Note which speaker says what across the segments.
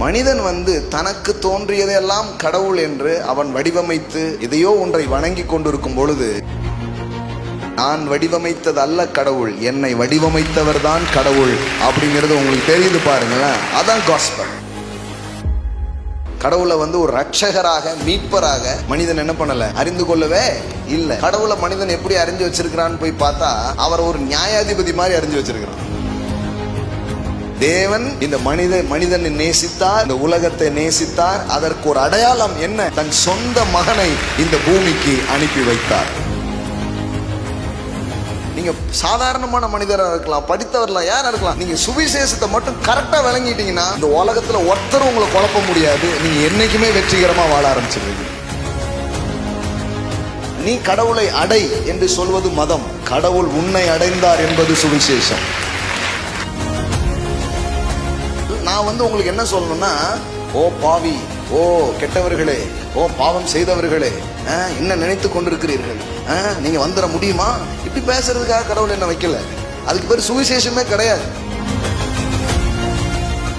Speaker 1: மனிதன் வந்து தனக்கு தோன்றியதெல்லாம் கடவுள் என்று அவன் வடிவமைத்து எதையோ ஒன்றை வணங்கி கொண்டிருக்கும் பொழுது நான் வடிவமைத்தது அல்ல கடவுள் என்னை வடிவமைத்தவர் தான் கடவுள் அப்படிங்கிறது உங்களுக்கு தெரியுது பாருங்களேன். அதான் காஸ்பல் கடவுளை வந்து ஒரு ரட்சகராக மீட்பராக மனிதன் என்ன பண்ணல? அறிந்து கொள்ளவே இல்லை. கடவுளை மனிதன் எப்படி அறிஞ்சு வச்சிருக்கிறான்னு போய் பார்த்தா அவர் ஒரு நியாயாதிபதி மாதிரி அறிஞ்சு வச்சிருக்கிறான். தேவன் இந்த மனித மனிதனை நேசித்தார் இந்த உலகத்தை நேசித்தார். அதற்கு ஒரு அடையாளம் என்ன? தன் சொந்த மகனை இந்த பூமிக்கு அனுப்பி வைத்தார். நீங்க சாதாரணமான மனிதராக இருக்கலாம் படித்தவர்லாம் யாரா இருக்கலாம். நீங்க சுவிசேஷத்தை மட்டும் கரெக்டா விளங்கிட்டீங்கன்னா இந்த உலகத்துல ஒருத்தர் உங்களை குழப்ப முடியாது. நீங்க என்னைக்குமே வெற்றிகரமா வாழ ஆரம்பிச்சிருவீங்க. நீ கடவுளை அடை என்று சொல்வது மதம். கடவுள் உன்னை அடைந்தார் என்பது சுவிசேஷம். நான் வந்து உங்களுக்கு என்ன சொல்லணும்னா ஓ பாவி ஓ கெட்டவர்களே ஓ பாவம் செய்தவர்களே ஆ, என்ன நினைத்து கொண்டிருக்கிறீர்கள்? ஆ, நீங்க வந்துட முடியுமா? இப்படி பேசுறதுக்காக கடவுள் என்ன வைக்கல. அதுக்கு பேர் சுவிசேஷமே கிடையாது.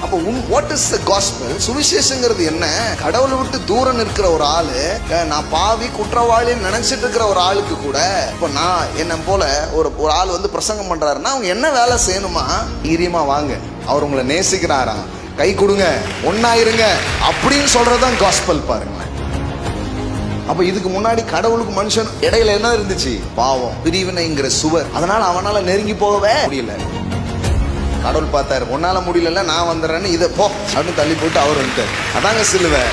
Speaker 1: அப்போ வாட் இஸ் த காஸ்பல் சுவிசேஷங்கிறது என்ன? கடவுளை விட்டு தூரம் நிற்கிற ஒரு ஆளு நான் பாவி குற்றவாளின்னு நினைச்சிட்டு இருக்கிற ஒரு ஆளுக்கு கூட இப்போ நான் என்ன போல ஒரு ஒரு ஆள் வந்து பிரசங்கம் பண்றாருன்னா அவங்க என்ன வேலை செய்யணுமா? ஈரியமா வாங்க. அவர் உங்களை நேசிக்கிறாராம் கை கொடுங்க ஒன்னா இருங்க அப்படின்னு சொல்றதுதான் காஸ்பல் பாருங்க அப்ப இதுக்கு முன்னாடி கடவுளுக்கு மனுஷன் இடையில என்ன இருந்துச்சு? பாவம் பிரிவினைங்கிற சுவர். அதனால அவனால நெருங்கி போகவே முடியல. கடவுள் பார்த்தாரு உன்னால முடியலல்ல நான் வந்துடுறேன்னு இதை போ அப்படின்னு தள்ளி போட்டு அவர் வந்துட்டார். அதாங்க சிலுவை.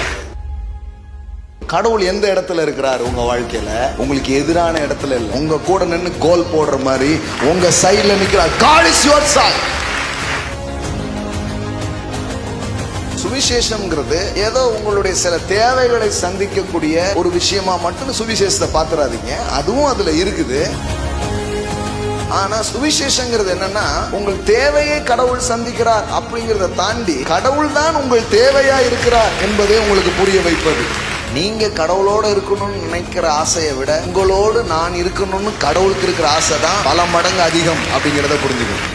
Speaker 1: கடவுள் எந்த இடத்துல இருக்கிறார் உங்க வாழ்க்கையில? உங்களுக்கு எதிரான இடத்துல இல்லை. உங்க கூட நின்று கோல் போடுற மாதிரி உங்க சைட்ல நிக்கிறார் காட் இஸ் யுவர் சைட் சுவிசேஷம்ங்கிறது ஏதோ உங்களுடைய சில தேவைகளை சந்திக்கக்கூடிய ஒரு விஷயமா மட்டும் சுவிசேஷத்தை பாத்துறாதீங்க. அதுவும் அதுல இருக்குது. ஆனா சுவிசேஷங்கிறது என்னன்னா உங்கள் தேவையை கடவுள் சந்திக்கிறார் அப்படிங்கிறத தாண்டி கடவுள் தான் உங்கள் தேவையா இருக்கிறார் என்பதை உங்களுக்கு புரிய வைப்பது. நீங்க கடவுளோட இருக்கணும்னு நினைக்கிற ஆசையை விட உங்களோடு நான் இருக்கணும்னு கடவுளுக்கு இருக்கிற ஆசை தான் பல மடங்கு அதிகம் அப்படிங்கிறத புரிஞ்சுக்கணும்.